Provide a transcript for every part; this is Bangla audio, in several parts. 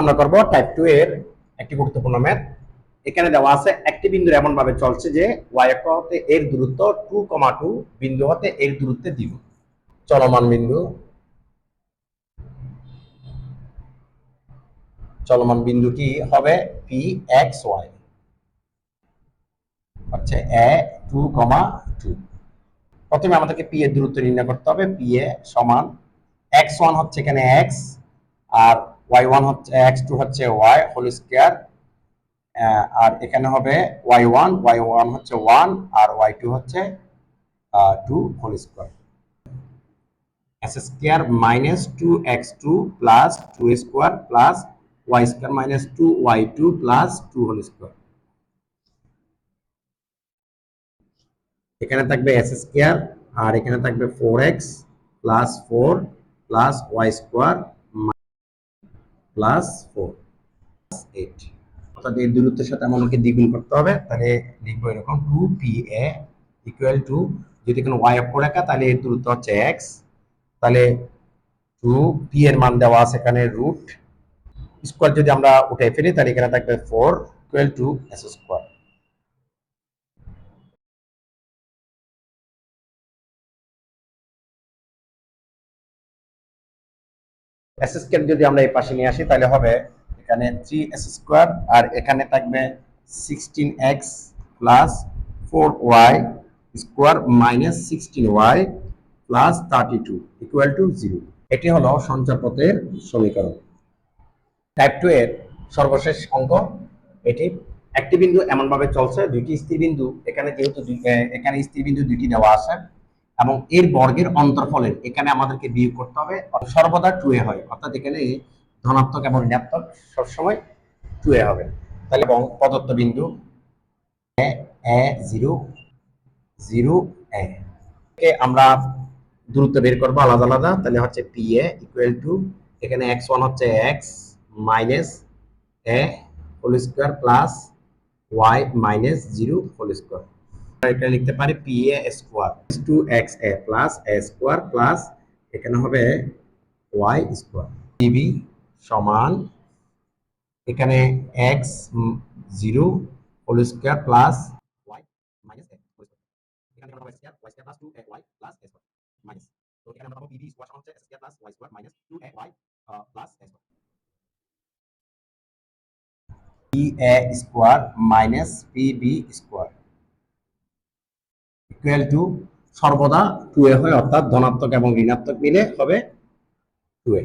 আমরা করব টাইপ টু এর একটি গুরুত্বপূর্ণ ম্যাথ এখানে দেওয়া আছে একটি বিন্দু এমন ভাবে চলছে যে ওয়াই অক্ষ হতে এর দূরত্ব টু কমা টু বিন্দু হতে এর দূরত্বে দ্বিগুণ চলমান বিন্দু। চলমান বিন্দুটি হবে? পি এক্স ওয়াই হচ্ছে এ টু প্রথমে আমাদেরকে পি এর দূরত্ব নির্ণয় করতে হবে। পি এ সমান এক্স ওয়ান হচ্ছে এখানে এক্স আর ওয়াই ওয়ান হচ্ছে এক্স টু হচ্ছে ওয়াই হোল স্কোয়ার আর এখানে হবে ওয়াই ওয়ান ওয়াই ওয়ান হচ্ছে ওয়ান আর ওয়াই টু হচ্ছে two whole square s square minus two x two plus two square plus y square minus two y two plus two whole square এখানে থাকবে এস স্কোয়ার আর এখানে থাকবে four x plus four plus y square plus four eight অর্থাৎ এই দূরত্বের সাথে আমাদেরকে দ্বিগুণ করতে হবে। তাহলে লিখব এরকম two P A equal to যদি কোনো ওয়াই অক্ষ রাখা তাহলে এর দূরত্ব হচ্ছে এক্স তাহলে টু পি এর মান দেওয়া আছে এখানে রুট স্কোয়ার যদি আমরা উঠে ফেলি, তাহলে এখানে থাকবে four equal to s square s square যদি আমরা এই পাশে নিয়ে আসি, তাহলে হবে এখানে থ্রি এস স্কোয়ার আর এখানে থাকবে sixteen x plus four y square minus sixteen y plus thirty two equal to zero এটি হলো সঞ্চারপথের সমীকরণ। টাইপ টু এর সর্বশেষ অঙ্ক, এটি একটি বিন্দু এমনভাবে চলছে, দুইটি স্থির বিন্দু এখানে যেহেতু এখানে স্থির বিন্দু দুইটি দেওয়া আছে এবং এর বর্গের অন্তরফলের, এখানে আমাদেরকে বিয়োগ করতে হবে। সর্বদা টু এ হয়। অর্থাৎ এখানে ধনাত্মক এবং ঋণাত্মক সবসময় টু এ হবে। তাহলে প্রদত্ত বিন্দু এ এ জিরো জিরো এ। আমরা দূরত্ব বের করব আলাদা আলাদা। তাহলে হচ্ছে পি এ ইকুয়াল টু এখানে এক্স ওয়ান হচ্ছে x minus a whole square plus y minus zero whole square এটা লিখতে পারি P A square two x a plus a square plus এখানে হবে ওয়াই স্কোয়ার টিভি সমান এখানে x zero whole square plus পাবো টু এ পাবো P B two a P A square minus P B square equal to সর্বদা টু এ হয়, অর্থাৎ ধনাত্মক এবং ঋণাত্মক মিলে হবে টু এ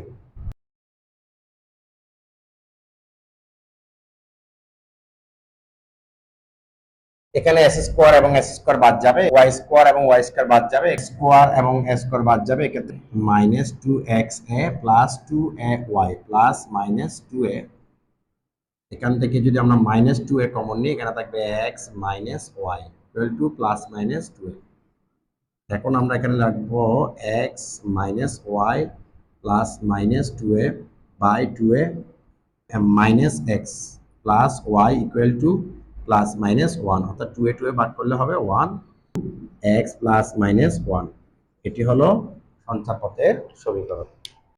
এখানে এস স্কোয়ার এবং এস স্কোয়ার বাদ যাবে ওয়াই স্কোয়ার এবং ওয়াই স্কোয়ার বাদ যাবে এক্স স্কোয়ার এবং এ স্কোয়ার বাদ যাবে এক্ষেত্রে। Minus two x a plus two a y plus minus two a এখান থেকে যদি আমরা মাইনাস টু এ কমন নিই, এখানে থাকবে x minus y equal to plus minus two a এখন আমরা এখানে রাখব x minus y plus minus two a by two a minus x plus y equal to plus minus one অর্থাৎ টু এ টু এ বাদ করলে হবে one x plus minus one এটি হলো সঞ্চারপথের সমীকরণ।